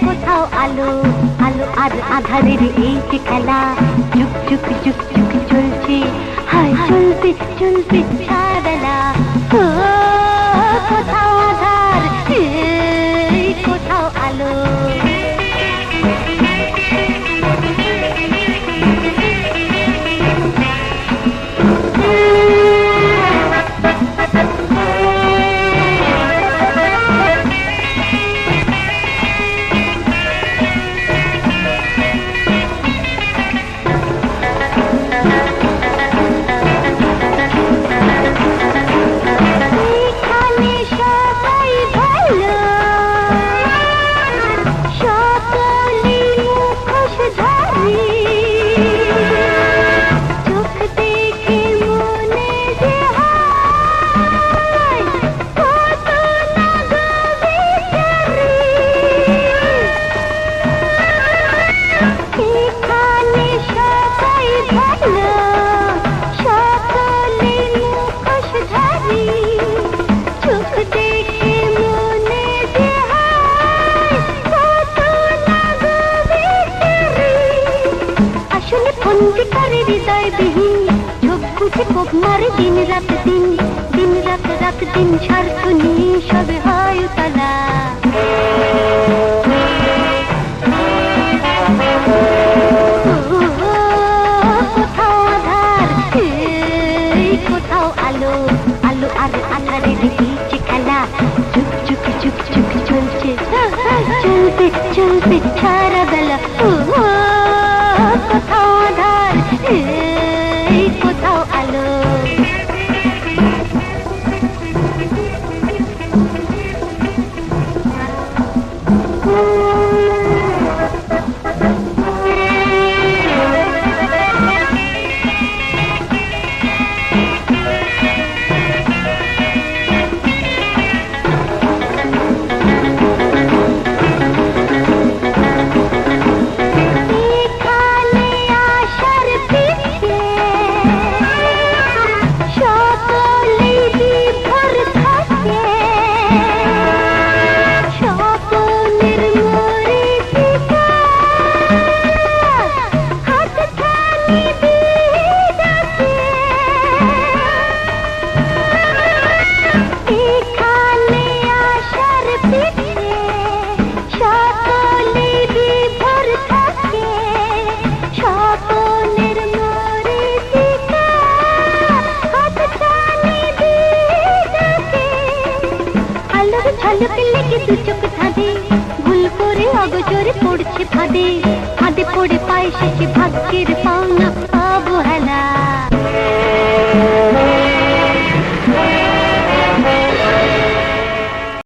কোথাও আলো আলো আর আধারের এই খেলা চুক চুক চুক চুক চলছে হায় চলবে চলবে সারাবেলা ও, আসলে ফন্দি করে হৃদয় বিহীন চোখ বুঝে কোপ মারে দিন রাত দিন। দিন রাত রাত দিন নিয়ে সবে হয় তালা কোথাও আধার? কোথাও আলো। আলো আর আধারের বীচ খেলা। চুপ চুপ চুপ চুপ চলছে। চলতে চলতে সারা বেলা। আধার ঝলকে লেগে দু চোখ ধাঁধে, ভুল করে অগচরে পড়ছে ফাঁদে। ফাঁদে পড়ে পায় শেষে ভাগ্যের পাওনা